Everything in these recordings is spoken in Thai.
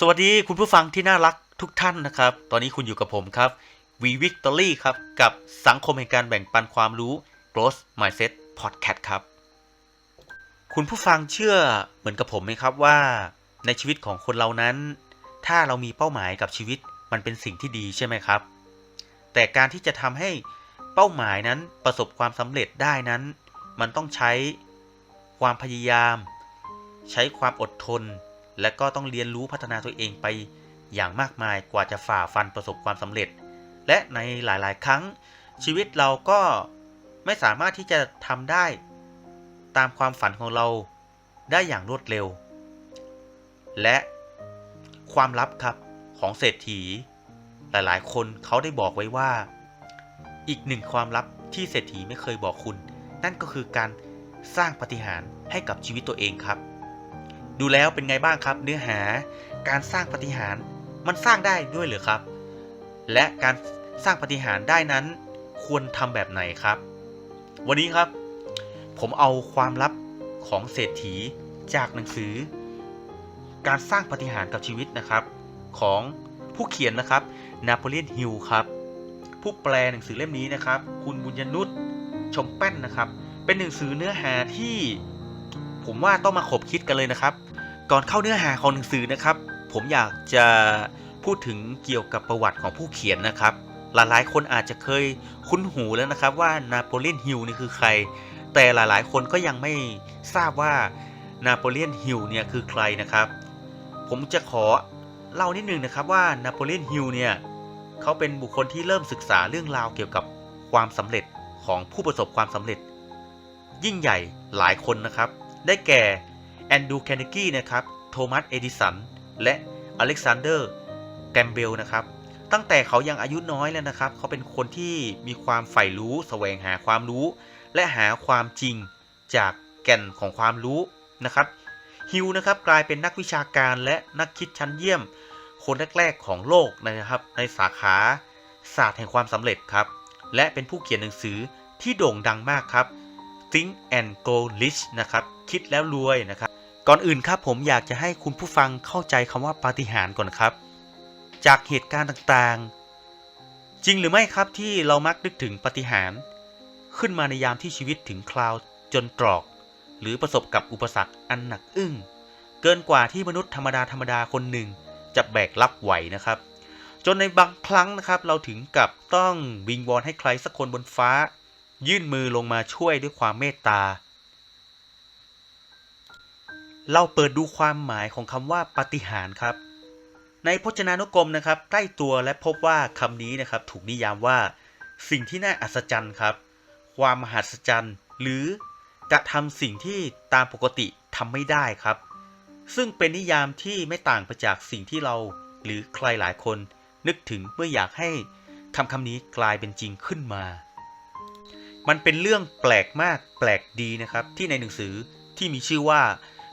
สวัสดีคุณผู้ฟังที่น่ารักทุกท่านนะครับ ตอนนี้คุณอยู่กับผมครับ V Victory ครับ กับสังคมแห่งการแบ่งปันความรู้ Growth Mindset Podcast ครับ คุณผู้ฟังเชื่อเหมือนกับผมไหมครับว่า ในชีวิตของคนเรานั้น ถ้าเรามีเป้าหมายกับชีวิตมันเป็นสิ่งที่ดีใช่ไหมครับ แต่การที่จะทำให้เป้าหมายนั้นประสบความสำเร็จได้นั้น มันต้องใช้ความพยายาม ใช้ความอดทน และก็ต้องเรียนรู้พัฒนาตัวเองไปอย่างมากมายกว่าจะฝ่าฟันประสบความสำเร็จ และในหลายๆ ครั้งชีวิตเราก็ไม่สามารถที่จะทำได้ ตามความฝันของเราได้อย่างรวดเร็ว และความลับครับของเศรษฐี หลายๆ คนเขาได้บอกไว้ว่า อีกหนึ่งความลับที่เศรษฐีไม่เคยบอกคุณ นั่นก็คือการสร้างปฏิหารให้กับชีวิตตัวเองครับ ดูแล้วเป็นไงบ้างครับเนื้อหาการสร้างปฏิหารมันสร้างได้ด้วยหรือครับ และการสร้างปฏิหารได้นั้นควรทำแบบไหนครับ วันนี้ครับผมเอาความลับของเศรษฐีจากหนังสือ การสร้างปฏิหารกับชีวิตนะครับ ของผู้เขียนนะครับนาโปเลียนฮิลครับผู้แปลหนังสือเล่มนี้นะครับ คุณบุญยนุษชมแป้นนะครับ เป็นหนังสือเนื้อหาที่ ผมว่าต้องมาขบคิดกันเลยนะครับ ก่อนเข้าเนื้อหาของหนังสือนะครับ ผมอยากจะพูดถึงเกี่ยวกับประวัติของผู้เขียนนะครับ หลายๆ คนอาจจะเคยคุ้นหูแล้วนะครับว่านาโปเลียนฮิลนี่คือใคร แต่หลายๆ คนก็ยังไม่ทราบว่านาโปเลียนฮิลเนี่ยคือใครนะครับ ผมจะขอเล่านิดนึงนะครับว่านาโปเลียนฮิลเนี่ยเขาเป็นบุคคลที่เริ่มศึกษาเรื่องราวเกี่ยวกับความสำเร็จของผู้ประสบความสำเร็จ ยิ่งใหญ่หลายคนนะครับ ได้แก่ แอนดูแคนเนกีนะครับ โทมัส เอดิสัน และอเล็กซานเดอร์ แกมเบลนะครับ ตั้งแต่เขายังอายุน้อยแล้วนะครับ เขาเป็นคนที่มีความใฝ่รู้แสวงหาความรู้ และหาความจริงจากแก่นของความรู้นะครับฮิวนะครับกลายเป็นนักวิชาการและนักคิดชั้นเยี่ยม คนแรกๆของโลกนะครับ ในสาขาศาสตร์แห่งความสำเร็จครับ และเป็นผู้เขียนหนังสือที่โด่งดังมากครับ Think and Go Rich นะครับ คิดแล้วรวยนะครับ ก่อนอื่นครับผมอยากจะให้คุณผู้ฟังเข้าใจคำว่าปาฏิหาริย์ก่อนครับ จากเหตุการณ์ต่างๆ จริงหรือไม่ครับที่เรามักนึกถึงปาฏิหาริย์ขึ้นมาในยามที่ชีวิตถึงคราวจนตรอก หรือประสบกับอุปสรรคอันหนักอึ้ง เกินกว่าที่มนุษย์ธรรมดาธรรมดาคนหนึ่งจะแบกรับไหวนะครับ จนในบางครั้งนะครับ เราถึงกับต้องวิงวอนให้ใครสักคนบนฟ้า ยื่นมือลงมาช่วยด้วยความเมตตา เราเปิดดูความหมายของคำว่าปฏิหารครับ ในพจนานุกรมนะครับใกล้ตัวและพบว่าคำนี้นะครับถูกนิยามว่า สิ่งที่น่าอัศจรรย์ครับ ความมหัศจรรย์ หรือกระทำสิ่งที่ตามปกติทำไม่ได้ครับ ซึ่งเป็นนิยามที่ไม่ต่างไปจากสิ่งที่เรา หรือใครหลายคนนึกถึงเมื่ออยากให้คำคำนี้กลายเป็นจริงขึ้นมา มันเป็นเรื่องแปลกมากแปลกดีนะครับ ที่ในหนังสือที่มีชื่อว่า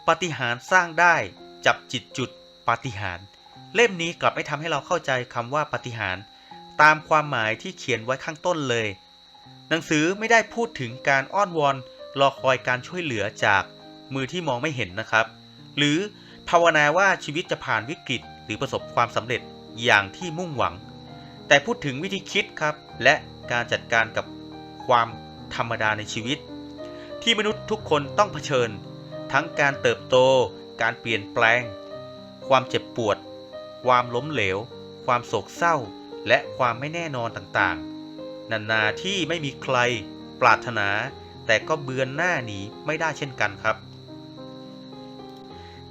ปฏิหารสร้างได้จับจิตจุดปฏิหาร เล่มนี้กลับไม่ทำให้เราเข้าใจคำว่าปฏิหาร ตามความหมายที่เขียนไว้ข้างต้นเลย หนังสือไม่ได้พูดถึงการอ้อนวอนรอคอยการช่วยเหลือจากมือที่มองไม่เห็นนะครับ หรือภาวนาว่าชีวิตจะผ่านวิกฤตหรือประสบความสำเร็จอย่างที่มุ่งหวัง แต่พูดถึงวิธีคิดครับ และการจัดการกับความธรรมดาในชีวิต ที่มนุษย์ทุกคนต้องเผชิญ ทั้งการเติบโต การเปลี่ยนแปลง ความเจ็บปวด ความล้มเหลว ความโศกเศร้า และความไม่แน่นอนต่างๆ นานาที่ไม่มีใครปรารถนา แต่ก็เบือนหน้าหนีไม่ได้เช่นกันครับ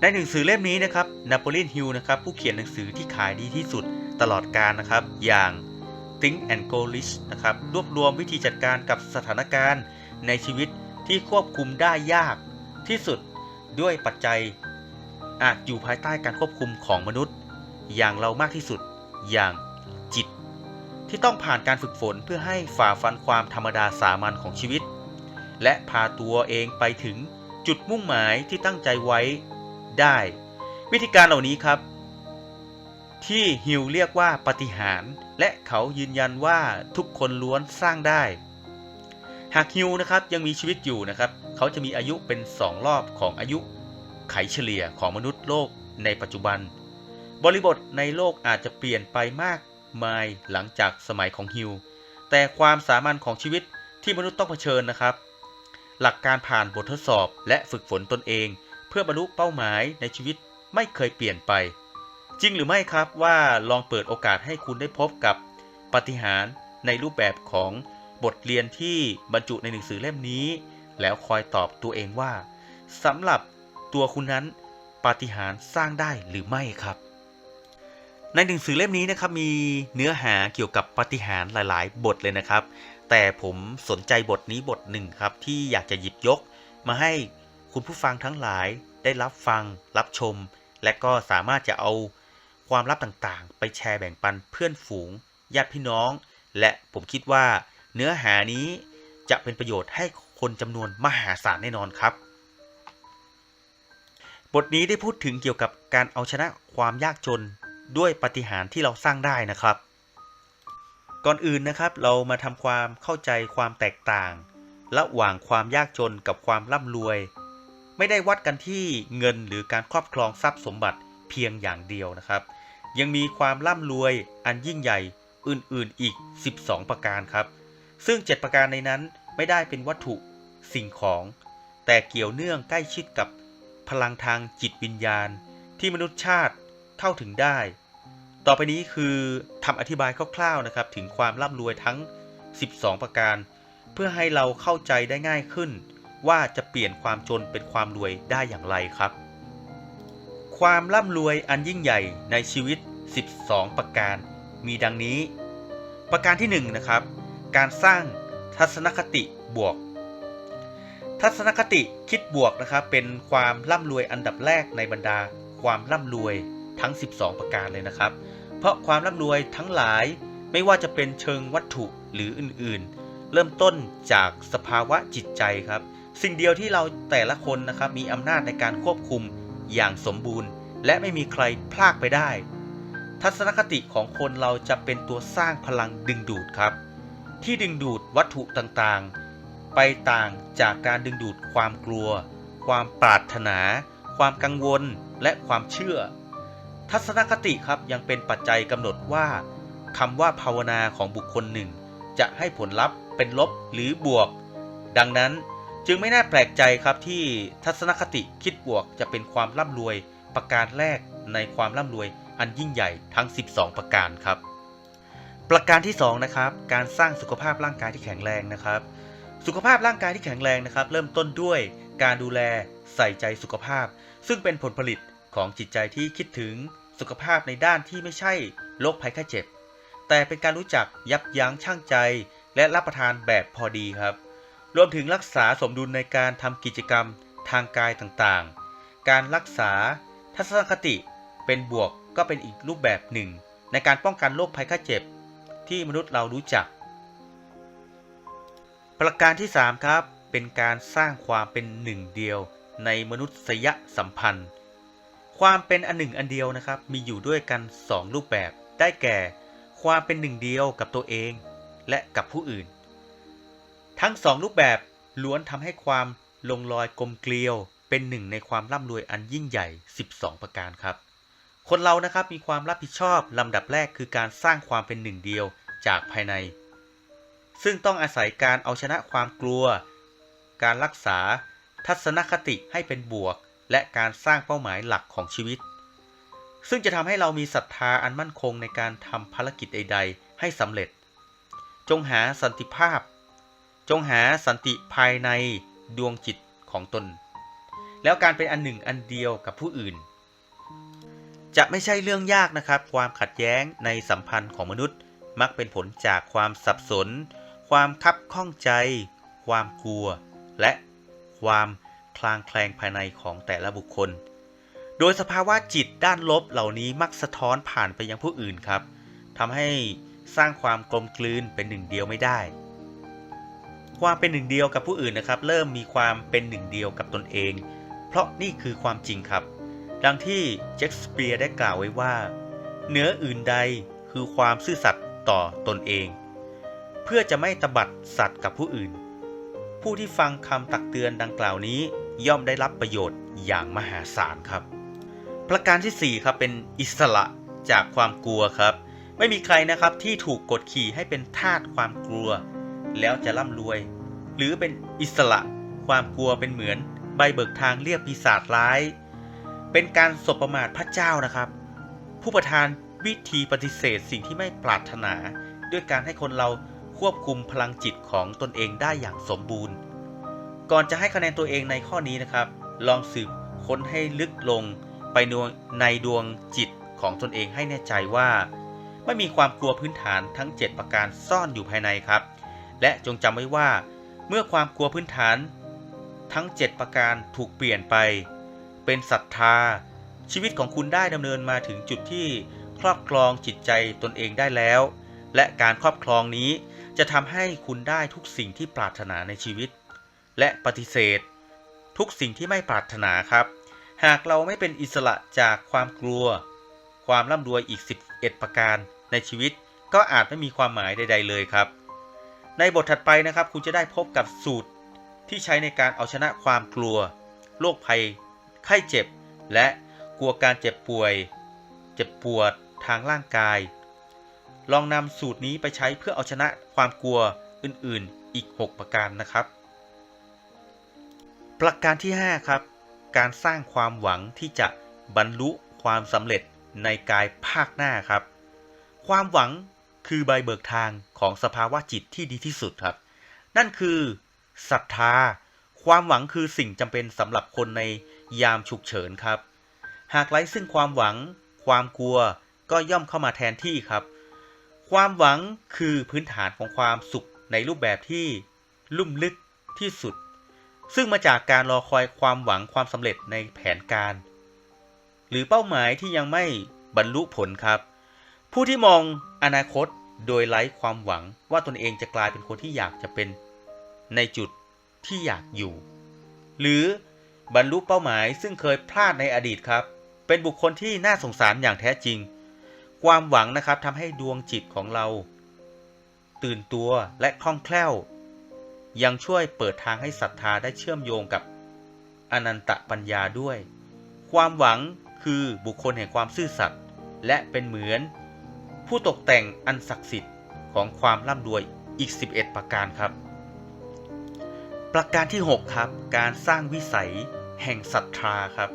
ในหนังสือเล่มนี้นะครับนโปเลียนฮิลนะครับผู้เขียนหนังสือที่ขายดีที่สุดตลอดกาลนะครับ อย่าง Think and Go Rich นะครับรวบรวมวิธีจัดการกับสถานการณ์ในชีวิตที่ควบคุมได้ยากที่สุด ด้วยปัจจัยอาจอยู่ภายใต้การควบคุมของมนุษย์ อย่างเรามากที่สุด อย่างจิต ที่ต้องผ่านการฝึกฝนเพื่อให้ฝ่าฟันความธรรมดาสามัญของชีวิต และพาตัวเองไปถึงจุดมุ่งหมายที่ตั้งใจไว้ได้ วิธีการเหล่านี้ครับ ที่ฮิวเรียกว่าปฏิหาร และเขายืนยันว่าทุกคนล้วนสร้างได้ หากฮิวนะครับยังมีชีวิตอยู่นะครับเขาจะมีอายุเป็น 2 รอบของอายุไขเฉลี่ยของมนุษย์โลกในปัจจุบัน บริบทในโลกอาจจะเปลี่ยนไปมากมายหลังจากสมัยของฮิว แต่ความสามัญของชีวิตที่มนุษย์ต้องเผชิญนะครับ หลักการผ่านบททดสอบและฝึกฝนตนเอง เพื่อบรรลุเป้าหมายในชีวิตไม่เคยเปลี่ยนไป จริงหรือไม่ครับว่าลองเปิดโอกาสให้คุณได้พบกับปฏิหารในรูปแบบของ บทเรียนที่บรรจุในหนังสือเล่มนี้ แล้วคอยตอบตัวเองว่าสำหรับตัวคุณนั้นปาฏิหาริย์สร้างได้หรือไม่ครับ ในหนังสือเล่มนี้นะครับมีเนื้อหาเกี่ยวกับปาฏิหาริย์หลาย ๆ บทเลยนะครับ แต่ผมสนใจบทนี้บทหนึ่งครับที่อยากจะหยิบยก มาให้คุณผู้ฟังทั้งหลายได้รับฟัง รับชม และก็สามารถจะเอาความลับต่างๆ ไปแชร์แบ่งปันเพื่อนฝูงญาติพี่น้อง และผมคิดว่า เนื้อหานี้จะเป็นประโยชน์ให้คนจำนวนมหาศาลแน่นอนครับ บทนี้ได้พูดถึงเกี่ยวกับการเอาชนะความยากจนด้วยปฏิหารที่เราสร้างได้นะครับ ก่อนอื่นนะครับเรามาทำความเข้าใจความแตกต่าง ระหว่างความยากจนกับความร่ำรวย ไม่ได้วัดกันที่เงินหรือการครอบครองทรัพย์สมบัติเพียงอย่างเดียวนะครับ ยังมีความร่ำรวยอันยิ่งใหญ่อื่นๆอีก 12 ประการครับ ซึ่ง 7 ประการในนั้นไม่ได้เป็นวัตถุสิ่งของ แต่เกี่ยวเนื่องใกล้ชิดกับพลังทางจิตวิญญาณ ที่มนุษยชาติเข้าถึงได้ ต่อไปนี้คือทำอธิบายคร่าวๆนะครับ ถึงความร่ำรวยทั้ง 12 ประการ เพื่อให้เราเข้าใจได้ง่ายขึ้น ว่าจะเปลี่ยนความจนเป็นความรวยได้อย่างไรครับ ความร่ำรวยอันยิ่งใหญ่ในชีวิต 12 ประการ มีดังนี้ ประการที่1นงนะครับ การสร้างทัศนคติบวก ทัศนคติคิดบวกนะครับเป็นความร่ำรวยอันดับแรกในบรรดาความร่ำรวยทั้ง 12 ประการเลยนะครับ เพราะความร่ำรวยทั้งหลายไม่ว่าจะเป็นเชิงวัตถุหรืออื่นๆ เริ่มต้นจากสภาวะจิตใจครับ สิ่งเดียวที่เราแต่ละคนนะครับมีอำนาจในการควบคุมอย่างสมบูรณ์ และไม่มีใครพลากไปได้ ทัศนคติของคนเราจะเป็นตัวสร้างพลังดึงดูดครับ ที่ดึงดูดวัตถุต่างๆ ไปต่างจากการดึงดูดความกลัว ความปรารถนา ความกังวลและความเชื่อ ทัศนคติครับยังเป็นปัจจัยกำหนดว่าคำว่าภาวนาของบุคคลหนึ่ง จะให้ผลลัพธ์เป็นลบหรือบวก ดังนั้นจึงไม่น่าแปลกใจครับที่ทัศนคติคิดบวกจะเป็นความร่ำรวยประการแรกในความร่ำรวยอันยิ่งใหญ่ทั้ง 12 ประการครับ ประการที่2นะครับการสร้างสุขภาพร่างกายที่แข็งแรงนะครับ สุขภาพร่างกายที่แข็งแรงนะครับ เริ่มต้นด้วยการดูแลใส่ใจสุขภาพ ซึ่งเป็นผลผลิตของจิตใจที่คิดถึงสุขภาพในด้านที่ไม่ใช่โรคภัยไข้เจ็บ แต่เป็นการรู้จักยับยั้งชั่งใจ และรับประทานแบบพอดีครับ รวมถึงรักษาสมดุลในการทำกิจกรรมทางกายต่างๆ การรักษาทัศนคติเป็นบวกก็เป็นอีกรูปแบบหนึ่ง ในการป้องกันโรคภัยไข้เจ็บ ที่มนุษย์เรารู้จัก ประการที่ 3 ครับ เป็นการสร้างความเป็นหนึ่งเดียวในมนุษยสัมพันธ์ ความเป็นอันหนึ่งอันเดียวนะครับ มีอยู่ด้วยกัน 2 รูปแบบ ได้แก่ ความเป็นหนึ่งเดียวกับตัวเอง และกับผู้อื่น ทั้งสองรูปแบบล้วนทำให้ความลงรอยกลมเกลียว เป็นหนึ่งในความร่ำรวยอันยิ่งใหญ่ 12 ประการครับ คนเรานะครับมีความรับผิดชอบลำดับแรกคือการสร้างความเป็นหนึ่งเดียวจากภายใน ซึ่งต้องอาศัยการเอาชนะความกลัว การรักษา ทัศนคติให้เป็นบวก และการสร้างเป้าหมายหลักของชีวิต ซึ่งจะทำให้เรามีศรัทธาอันมั่นคงในการทำภารกิจใด ๆ ให้สำเร็จ จงหาสันติภาพ จงหาสันติภายในดวงจิตของตน แล้วการเป็นอันหนึ่งอันเดียวกับผู้อื่น จะไม่ใช่เรื่องยากนะครับ ความขัดแย้งในสัมพันธ์ของมนุษย์ มักเป็นผลจากความสับสน ความคับข้องใจ ความกลัว และความคลางแคลงภายในของแต่ละบุคคล โดยสภาวะจิตด้านลบเหล่านี้มักสะท้อนผ่านไปยังผู้อื่นครับทำให้สร้างความกลมกลืนเป็นหนึ่งเดียวไม่ได้ ความเป็นหนึ่งเดียวกับผู้อื่นนะครับ เริ่มมีความเป็นหนึ่งเดียวกับตนเอง เพราะนี่คือความจริงครับ ดังที่เชคสเปียร์ได้กล่าวไว้ว่า เหนืออื่นใดคือความซื่อสัตย์ต่อตนเอง เพื่อจะไม่ตบัดสัตว์กับผู้อื่น ผู้ที่ฟังคำตักเตือนดังกล่าวนี้ย่อมได้รับประโยชน์อย่างมหาศาลครับ ประการที่สี่ครับเป็นอิสระจากความกลัวครับ ไม่มีใครนะครับที่ถูกกดขี่ให้เป็นทาสความกลัว แล้วจะร่ำรวย หรือเป็นอิสระความกลัวเป็นเหมือนใบเบิกทางเรียกปีศาจร้าย เป็นการสบประมาทพระเจ้านะครับ ผู้ประทานวิธีปฏิเสธสิ่งที่ไม่ปรารถนา ด้วยการให้คนเราควบคุมพลังจิตของตนเองได้อย่างสมบูรณ์ ก่อนจะให้คะแนนตัวเองในข้อนี้นะครับ ลองสืบค้นให้ลึกลงไปในดวงจิตของตนเองให้แน่ใจว่า ไม่มีความกลัวพื้นฐานทั้ง 7 ประการซ่อนอยู่ภายในครับ และจงจำไว้ว่า เมื่อความกลัวพื้นฐาน ทั้ง 7 ประการถูกเปลี่ยนไป เป็นศรัทธา ชีวิตของคุณได้ดำเนินมาถึงจุดที่ครอบครองจิตใจตนเองได้แล้ว และการครอบครองนี้จะทำให้คุณได้ทุกสิ่งที่ปรารถนาในชีวิต และปฏิเสธ ทุกสิ่งที่ไม่ปรารถนาครับ หากเราไม่เป็นอิสระจากความกลัว ความร่ำรวยอีก 11 ประการในชีวิตก็อาจไม่มีความหมายใด ๆ เลยครับ ในบทถัดไปนะครับ คุณจะได้พบกับสูตรที่ใช้ในการเอาชนะความกลัว โรคภัย ไข้เจ็บ และกลัวการเจ็บป่วย เจ็บปวดทางร่างกาย ลองนำสูตรนี้ไปใช้เพื่อเอาชนะความกลัวอื่นๆ อีก 6 ประการนะครับ ประการที่ 5 ครับ การสร้างความหวังที่จะบรรลุความสำเร็จในกายภาคหน้าครับ ความหวังคือใบเบิกทางของสภาวะจิตที่ดีที่สุดครับ นั่นคือศรัทธา ความหวังคือสิ่งจำเป็นสำหรับคนใน ยามฉุกเฉินครับ หากไร้ซึ่งความหวัง ความกลัวก็ย่อมเข้ามาแทนที่ครับ ความหวังคือพื้นฐานของความสุขในรูปแบบที่ลุ่มลึกที่สุด ซึ่งมาจากการรอคอยความหวังความสำเร็จในแผนการ หรือเป้าหมายที่ยังไม่บรรลุผลครับ ผู้ที่มองอนาคตโดยไร้ความหวังว่าตนเองจะกลายเป็นคนที่อยากจะเป็นในจุดที่อยากอยู่ หรือ บรรลุเป้าหมายซึ่งเคยพลาดในอดีตครับ เป็นบุคคลที่น่าสงสารอย่างแท้จริง ความหวังนะครับทำให้ดวงจิตของเรา ตื่นตัวและคล่องแคล่ว ยังช่วยเปิดทางให้ศรัทธาได้เชื่อมโยงกับอนันตปัญญาด้วย ความหวังคือบุคคลแห่งความซื่อสัตย์และเป็นเหมือน ผู้ตกแต่งอันศักดิ์สิทธิ์ของความร่ำรวยอีก 11 ประการครับ ประการที่ 6 ครับ การสร้างวิสัยแห่งศรัทธาครับ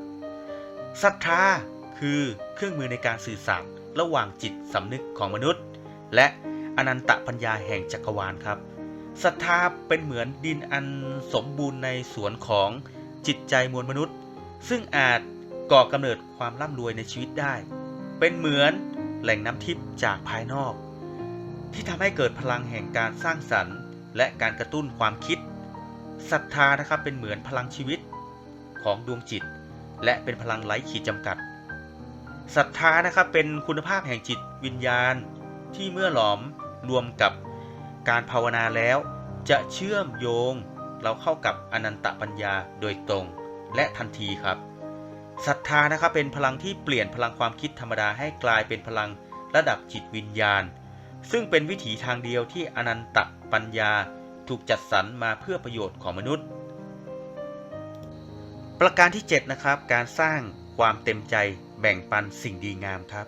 ศรัทธาคือเครื่องมือในการสื่อสารระหว่างจิตสำนึกของมนุษย์ และอนันตปัญญาแห่งจักรวาลครับศรัทธาเป็นเหมือนดินอันสมบูรณ์ในสวนของจิตใจมวลมนุษย์ ซึ่งอาจก่อกำเนิดความร่ำรวยในชีวิตได้ เป็นเหมือนแหล่งน้ำทิพย์จากภายนอก ที่ทำให้เกิดพลังแห่งการสร้างสรรค์ และการกระตุ้นความคิด ศรัทธานะครับเป็นเหมือนพลังชีวิตของดวงจิต และเป็นพลังไร้ขีดจำกัดศรัทธานะครับเป็นคุณภาพแห่งจิตวิญญาณที่เมื่อหลอมรวมกับการภาวนาแล้ว จะเชื่อมโยงเราเข้ากับอนันตปัญญาโดยตรงและทันทีครับศรัทธานะครับเป็นพลังที่เปลี่ยนพลังความคิดธรรมดาให้กลายเป็นพลังระดับจิตวิญญาณ ซึ่งเป็นวิถีทางเดียวที่อนันตปัญญา ถูกจัดสรรมาเพื่อประโยชน์ของมนุษย์ ประการที่ 7 นะครับ การสร้างความเต็มใจแบ่งปันสิ่งดีงามครับ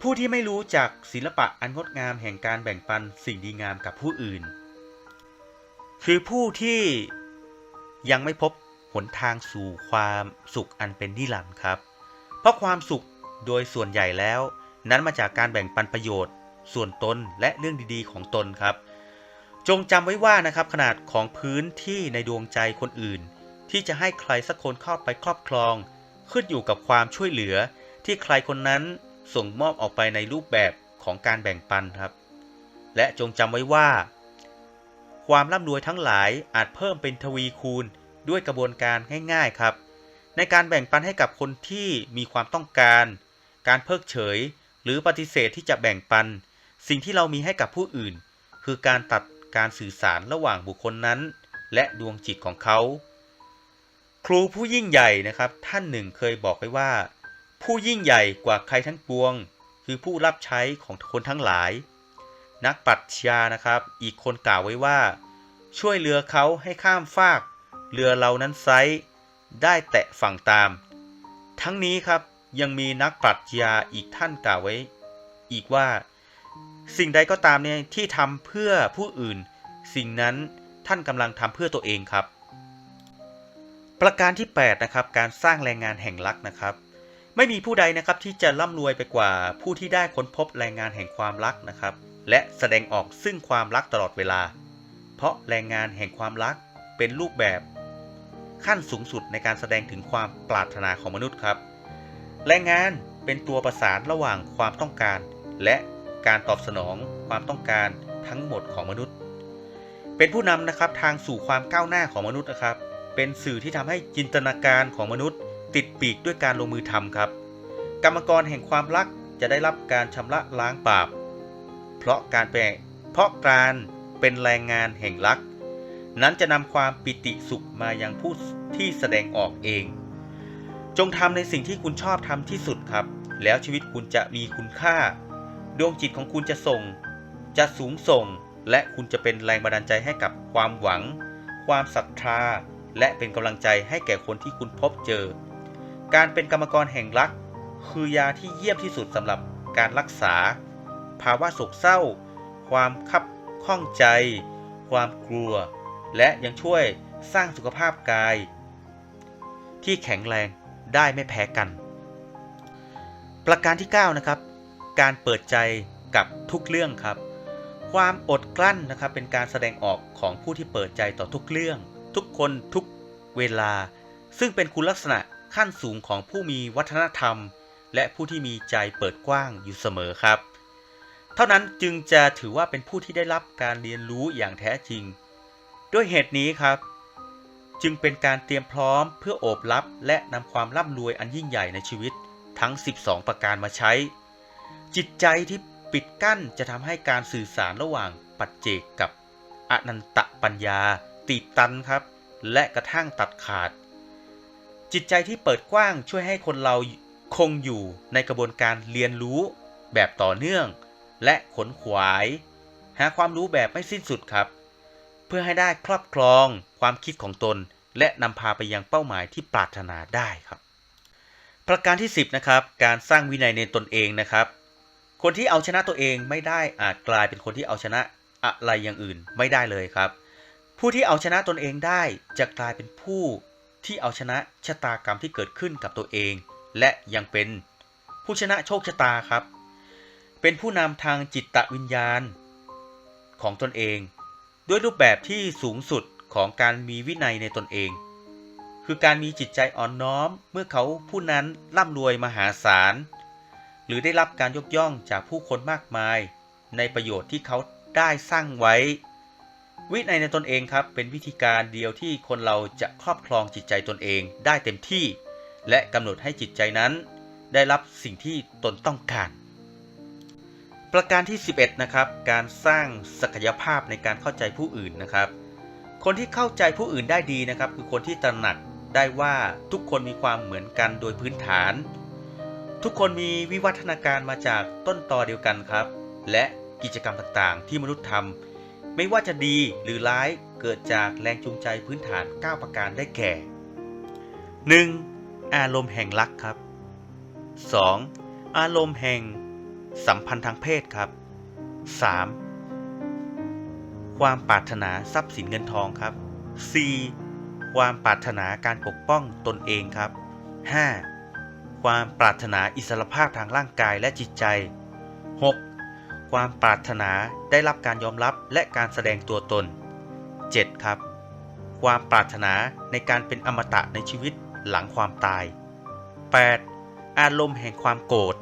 ผู้ที่ไม่รู้จักศิลปะอันงดงามแห่งการแบ่งปันสิ่งดีงามกับผู้อื่น คือผู้ที่ยังไม่พบหนทางสู่ความสุขอันเป็นนิรันดร์ครับ เพราะความสุขโดยส่วนใหญ่แล้ว นั้นมาจากการแบ่งปันประโยชน์ ส่วนตนและเรื่องดีๆของตนครับ จงจำไว้ว่านะครับขนาดของพื้นที่ในดวงใจคนอื่น ที่จะให้ใครสักคนเข้าไปครอบครอง ขึ้นอยู่กับความช่วยเหลือ ที่ใครคนนั้นส่งมอบออกไปในรูปแบบของการแบ่งปันครับ และจงจำไว้ว่า ความร่ำรวยทั้งหลายอาจเพิ่มเป็นทวีคูณด้วยกระบวนการง่ายๆครับ ในการแบ่งปันให้กับคนที่มีความต้องการ การเพิกเฉย หรือปฏิเสธที่จะแบ่งปัน สิ่งที่เรามีให้กับผู้อื่น คือการตัด การสื่อสารระหว่างบุคคลนั้น และดวงจิตของเขา ครูผู้ยิ่งใหญ่นะครับ ท่านหนึ่งเคยบอกไว้ว่า ผู้ยิ่งใหญ่กว่าใครทั้งปวง คือผู้รับใช้ของคนทั้งหลาย นักปรัชญานะครับ อีกคนกล่าวไว้ว่า ช่วยเรือเขาให้ข้ามฟาก เรือเรานั้นไซได้แตะฝั่งตาม ทั้งนี้ครับยังมีนักปรัชญาอีกท่านกล่าวไว้ อีกว่า สิ่งใดก็ตามเนี่ยที่ทำเพื่อผู้อื่น สิ่งนั้นท่านกำลังทำเพื่อตัวเองครับ ประการที่8นะครับการสร้างแรงงานแห่งรักนะครับ ไม่มีผู้ใดนะครับที่จะร่ำรวยไปกว่าผู้ที่ได้ค้นพบแรงงานแห่งความรักนะครับ และแสดงออกซึ่งความรักตลอดเวลา เพราะแรงงานแห่งความรักเป็นรูปแบบขั้นสูงสุดในการแสดงถึงความปรารถนาของมนุษย์ครับ แรงงานเป็นตัวประสานระหว่างความต้องการ และ การตอบสนองความต้องการทั้งหมดของมนุษย์ เป็นผู้นำนะครับทางสู่ความก้าวหน้าของมนุษย์นะครับ เป็นสื่อที่ทำให้จินตนาการของมนุษย์ ติดปีกด้วยการลงมือทำครับ กรรมกรแห่งความรักจะได้รับการชำระล้างบาป เพราะการเป็นเพราะการเป็นแรงงานแห่งรัก นั้นจะนำความปิติสุขมายังผู้ที่แสดงออกเอง จงทำในสิ่งที่คุณชอบทำที่สุดครับ แล้วชีวิตคุณจะมีคุณค่า ดวงจิตของคุณจะส่ง จะสูงส่ง และคุณจะเป็นแรงบันดาลใจให้กับความหวัง ความศรัทธา และเป็นกำลังใจให้แก่คนที่คุณพบเจอ การเป็นกรรมกรแห่งรัก คือยาที่เยี่ยมที่สุดสำหรับการรักษา ภาวะโศกเศร้า ความคับข้องใจ ความกลัว และยังช่วยสร้างสุขภาพกาย ที่แข็งแรงได้ไม่แพ้กัน ประการที่ 9 นะครับ การเปิดใจกับทุกเรื่องครับ ความอดกลั้นนะครับเป็นการแสดงออกของผู้ที่เปิดใจต่อทุกเรื่อง ทุกคนทุกเวลา ซึ่งเป็นคุณลักษณะขั้นสูงของผู้มีวัฒนธรรม และผู้ที่มีใจเปิดกว้างอยู่เสมอครับ เท่านั้นจึงจะถือว่าเป็นผู้ที่ได้รับการเรียนรู้อย่างแท้จริง ด้วยเหตุนี้ครับ จึงเป็นการเตรียมพร้อมเพื่อโอบรับและนำความร่ำรวยอันยิ่งใหญ่ในชีวิตทั้ง 12 ประการมาใช้ จิตใจที่ปิดกั้นจะทำให้การสื่อสารระหว่างปัจเจกกับอนันตปัญญาตีบตันครับ และกระทั่งตัดขาด จิตใจที่เปิดกว้างช่วยให้คนเราคงอยู่ในกระบวนการเรียนรู้แบบต่อเนื่อง และขนขวาย หาความรู้แบบไม่สิ้นสุดครับ เพื่อให้ได้ครอบครองความคิดของตน และนำพาไปยังเป้าหมายที่ปรารถนาได้ครับ ประการที่ 10 นะครับ การสร้างวินัยในตนเองนะครับ คนที่เอาชนะตัวเองไม่ได้อาจกลายเป็นคนที่เอาชนะอะไรอย่างอื่นไม่ได้เลยครับ ผู้ที่เอาชนะตนเองได้จะกลายเป็นผู้ที่เอาชนะชะตากรรมที่เกิดขึ้นกับตัวเอง และยังเป็นผู้ชนะโชคชะตาครับ เป็นผู้นำทางจิตวิญญาณ ของตนเอง ด้วยรูปแบบที่สูงสุดของการมีวินัยในตนเอง คือการมีจิตใจอ่อนน้อมเมื่อเขาผู้นั้นร่ำรวยมหาศาล หรือได้รับการยกย่องจากผู้คนมากมาย ในประโยชน์ที่เขาได้สร้างไว้ วินัยในตนเองครับ เป็นวิธีการเดียวที่คนเราจะครอบครองจิตใจตนเองได้เต็มที่ และกำหนดให้จิตใจนั้น ได้รับสิ่งที่ตนต้องการ ประการที่ 11 นะครับ การสร้างศักยภาพในการเข้าใจผู้อื่นนะครับ คนที่เข้าใจผู้อื่นได้ดีนะครับ คือคนที่ตระหนักได้ว่าทุกคนมีความเหมือนกันโดยพื้นฐาน ทุกคนมีวิวัฒนาการมาจากต้นตอเดียวกันครับ และกิจกรรมต่างๆ ที่มนุษย์ทำไม่ว่าจะดีหรือร้ายเกิดจากแรงจูงใจพื้นฐาน 9 ประการได้แก่ 1. อารมณ์แห่งรักครับ 2. อารมณ์แห่งสัมพันธ์ทางเพศครับ 3. ความปรารถนาทรัพย์สินเงินทองครับ 4. ความปรารถนาการปกป้องตนเองครับ 5. ความปรารถนาอิสรภาพทางร่างกายและจิตใจ 6. ความปรารถนาได้รับการยอมรับและการแสดงตัวตน 7. ครับ ความปรารถนาในการเป็นอมตะในชีวิตหลังความตาย 8. อารมณ์แห่งความโกรธ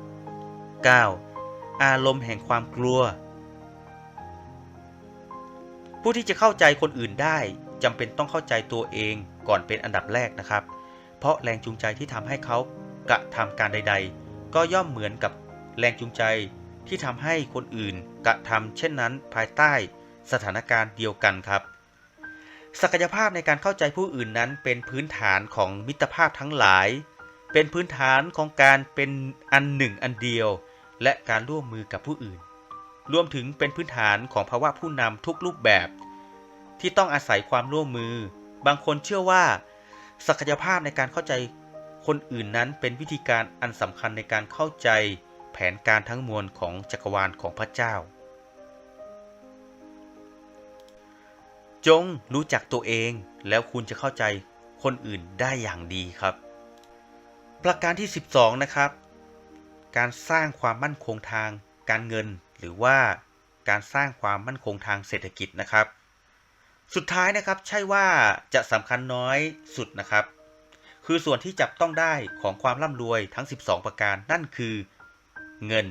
9. อารมณ์แห่งความกลัว ผู้ที่จะเข้าใจคนอื่นได้จำเป็นต้องเข้าใจตัวเองก่อนเป็นอันดับแรกนะครับ เพราะแรงจูงใจที่ทำให้เขา กระทำการใด ๆ ก็ย่อมเหมือนกับแรงจูงใจที่ทำให้คนอื่นกระทำเช่นนั้นภายใต้สถานการณ์เดียวกันครับ ศักยภาพในการเข้าใจผู้อื่นนั้นเป็นพื้นฐานของมิตรภาพทั้งหลาย เป็นพื้นฐานของการเป็นอันหนึ่งอันเดียว และการร่วมมือกับผู้อื่น รวมถึงเป็นพื้นฐานของภาวะผู้นำทุกรูปแบบ ที่ต้องอาศัยความร่วมมือ บางคนเชื่อว่า ศักยภาพในการเข้าใจ คนอื่นนั้นเป็นวิธีการอันสำคัญในการเข้าใจแผนการทั้งมวลของจักรวาลของพระเจ้า จงรู้จักตัวเองแล้วคุณจะเข้าใจคนอื่นได้อย่างดีครับ ประการที่ 12 นะครับ การสร้างความมั่นคงทางการเงิน หรือว่าการสร้างความมั่นคงทางเศรษฐกิจนะครับ สุดท้ายนะครับใช่ว่าจะสำคัญน้อยสุดนะครับ คือส่วนที่จับต้องได้ของความร่ำรวยทั้ง 12 ประการนั่นคือ เงิน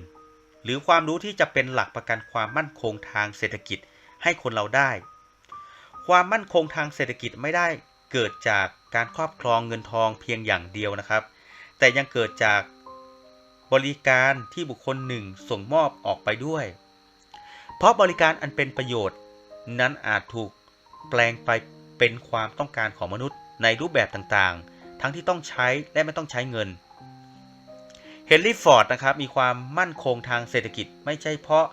หรือความรู้ที่จะเป็นหลักประกันความมั่นคงทางเศรษฐกิจให้คนเราได้ ความมั่นคงทางเศรษฐกิจไม่ได้เกิดจากการครอบครองเงินทองเพียงอย่างเดียวนะครับ แต่ยังเกิดจากบริการที่บุคคลหนึ่งส่งมอบออกไปด้วย เพราะบริการอันเป็นประโยชน์ นั้นอาจถูกแปลงไปเป็นความต้องการของมนุษย์ในรูปแบบต่างๆ ทั้งที่ต้องใช้และไม่ต้องใช้เงินเฮนรี่ฟอร์ดนะครับมีความมั่นคงทางเศรษฐกิจไม่ใช่เพราะ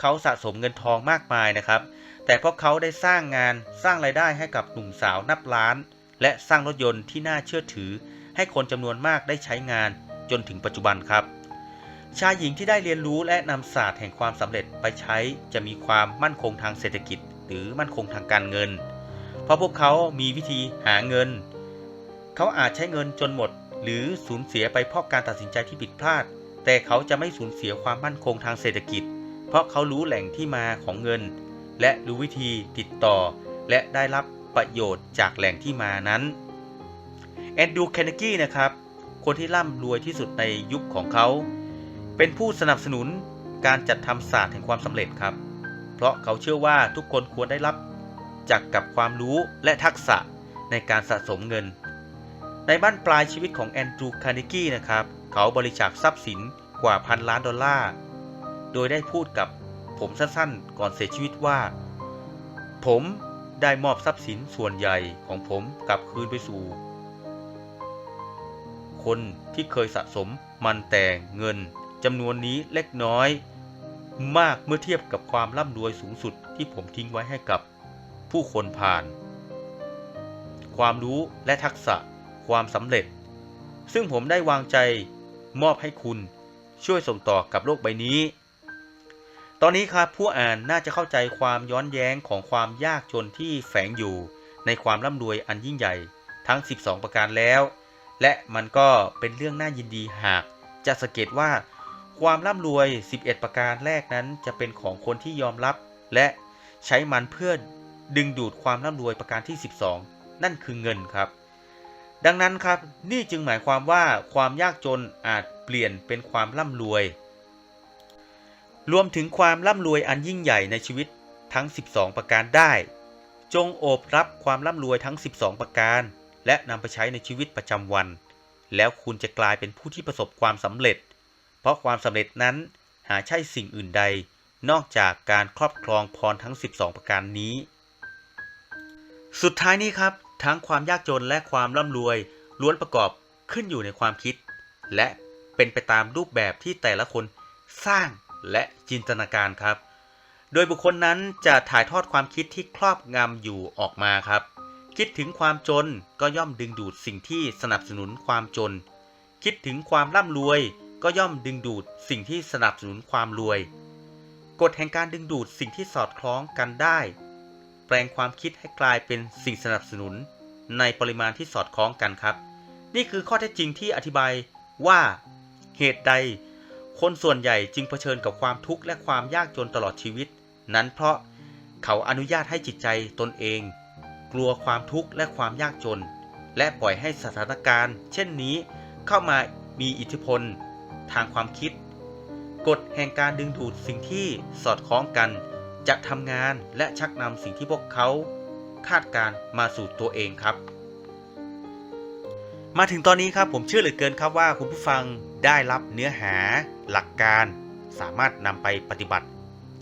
เขาสะสมเงินทองมากมายนะครับ แต่เพราะเขาได้สร้างงานสร้างรายได้ให้กับหนุ่มสาวนับล้าน และสร้างรถยนต์ที่น่าเชื่อถือ ให้คนจำนวนมากได้ใช้งานจนถึงปัจจุบันครับ ชายหญิงที่ได้เรียนรู้และนำศาสตร์แห่งความสำเร็จไปใช้จะมีความมั่นคงทางเศรษฐกิจ หรือมั่นคงทางการเงิน เพราะพวกเขามีวิธีหาเงิน เขาอาจใช้เงินจนหมด หรือสูญเสียไปเพราะการตัดสินใจที่ผิดพลาด แต่เขาจะไม่สูญเสียความมั่นคงทางเศรษฐกิจ เพราะเขารู้แหล่งที่มาของเงิน และรู้วิธีติดต่อ และได้รับประโยชน์จากแหล่งที่มานั้นแอนดูแคนเนกี้นะครับ คนที่ร่ำรวยที่สุดในยุคของเขา เป็นผู้สนับสนุนการจัดทำศาสตร์แห่งความสำเร็จครับ เพราะเขาเชื่อว่าทุกคนควรได้รับจากกับความรู้และทักษะในการสะสมเงิน ในบ้านปลายชีวิตของแอนดรูว์คาร์เนกี้นะครับ เขาบริจาคทรัพย์สินกว่าพันล้านดอลลาร์ โดยได้พูดกับผมสั้นๆ ก่อนเสียชีวิตว่า ผมได้มอบทรัพย์สินส่วนใหญ่ของผมกลับคืนไปสู่ คนที่เคยสะสมมันแต่เงินจำนวนนี้เล็กน้อย มากเมื่อเทียบกับความร่ำรวยสูงสุดที่ผมทิ้งไว้ให้กับผู้คนผ่าน ความรู้และทักษะ ความสำเร็จ ซึ่งผมได้วางใจมอบให้คุณช่วยส่งต่อกับโลกใบนี้ ตอนนี้ครับผู้อ่านน่าจะเข้าใจความย้อนแย้งของความยากจนที่แฝงอยู่ในความร่ำรวยอันยิ่งใหญ่ทั้ง 12 ประการแล้ว และมันก็เป็นเรื่องน่ายินดีหากจะสังเกตว่า ความร่ำรวย 11 ประการแรกนั้นจะเป็นของคนที่ยอมรับ และใช้มันเพื่อดึงดูดความร่ำรวยประการที่ 12 นั่นคือเงินครับ ดังนั้นครับนี่จึงหมายความว่าความยากจนอาจเปลี่ยนเป็นความร่ำรวย รวมถึงความร่ำรวยอันยิ่งใหญ่ในชีวิตทั้ง 12 ประการได้ จงโอบรับความร่ำรวยทั้ง 12 ประการ และนำไปใช้ในชีวิตประจำวัน แล้วคุณจะกลายเป็นผู้ที่ประสบความสำเร็จ เพราะความสำเร็จนั้นหาใช่สิ่งอื่นใด นอกจากการครอบครองพรทั้ง 12 ประการนี้ สุดท้ายนี้ครับ ทั้งความยากจนและความร่ำรวย ล้วนประกอบขึ้นอยู่ในความคิด และเป็นไปตามรูปแบบที่แต่ละคนสร้างและจินตนาการครับ โดยบุคคลนั้นจะถ่ายทอดความคิดที่ครอบงำอยู่ออกมาครับ คิดถึงความจนก็ย่อมดึงดูดสิ่งที่สนับสนุนความจน คิดถึงความร่ำรวยก็ย่อมดึงดูดสิ่งที่สนับสนุนความรวย กฎแห่งการดึงดูดสิ่งที่สอดคล้องกันได้ แปลงความคิดให้กลายเป็นสิ่งสนับสนุน ในปริมาณที่สอดคล้องกันครับ นี่คือข้อเท็จจริงที่อธิบายว่าเหตุใด คนส่วนใหญ่จึงเผชิญกับความทุกข์และความยากจนตลอดชีวิต นั้นเพราะเขาอนุญาตให้จิตใจตนเอง กลัวความทุกข์และความยากจน และปล่อยให้สถานการณ์ เช่นนี้เข้ามามีอิทธิพล ทางความคิด กฎแห่งการดึงดูดสิ่งที่สอดคล้องกัน จะทำงานและชักนำสิ่งที่พวกเขาคาดการมาสู่ตัวเองครับ มาถึงตอนนี้ครับผมเชื่อเหลือเกินครับว่าคุณผู้ฟังได้รับเนื้อหาหลักการ สามารถนำไปปฏิบัติ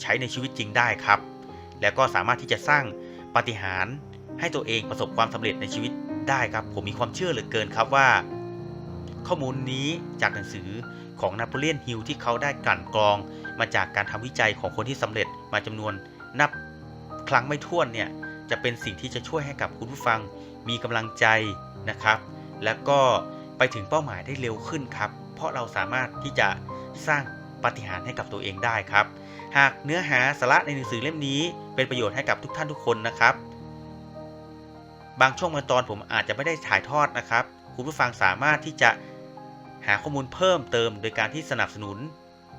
ใช้ในชีวิตจริงได้ครับ แล้วก็สามารถที่จะสร้างปาฏิหารย์ให้ตัวเองประสบความสำเร็จในชีวิตได้ครับ ผมมีความเชื่อเหลือเกินครับว่า ข้อมูลนี้จากหนังสือของนโปเลียนฮิลที่เขาได้กลั่นกรอง มาจากการทำวิจัยของคนที่สำเร็จมาจำนวนนับครั้งไม่ถ้วนเนี่ยจะเป็นสิ่งที่จะช่วยให้กับคุณผู้ฟังมีกำลังใจนะครับ แล้วก็ไปถึงเป้าหมายได้เร็วขึ้นครับ เพราะเราสามารถที่จะสร้างปาฏิหารย์ให้กับตัวเองได้ครับ หากเนื้อหาสาระในหนังสือเล่มนี้ เป็นประโยชน์ให้กับทุกท่านทุกคนนะครับ บางช่วงบางตอนผมอาจจะไม่ได้ถ่ายทอดนะครับ คุณผู้ฟังสามารถที่จะหาข้อมูลเพิ่มเติม โดยการที่สนับสนุน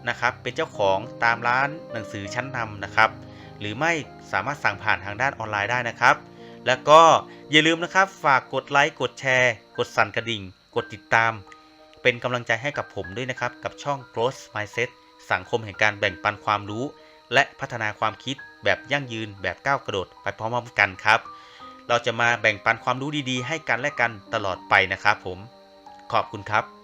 นะครับเป็นเจ้าของตามร้านหนังสือชั้นนำนะครับหรือไม่สามารถสั่งผ่านทางด้านออนไลน์ได้นะครับ แล้วก็อย่าลืมนะครับฝากกดไลค์กดแชร์ กดสั่นกระดิ่ง กดติดตาม เป็นกำลังใจให้กับผมด้วยนะครับ กับช่อง Growth Mindset สังคมแห่งการแบ่งปันความรู้ และพัฒนาความคิดแบบยั่งยืนแบบก้าวกระโดดไปพร้อมๆกันครับ เราจะมาแบ่งปันความรู้ดีๆ ให้กันและกันตลอดไปนะครับผม ขอบคุณครับ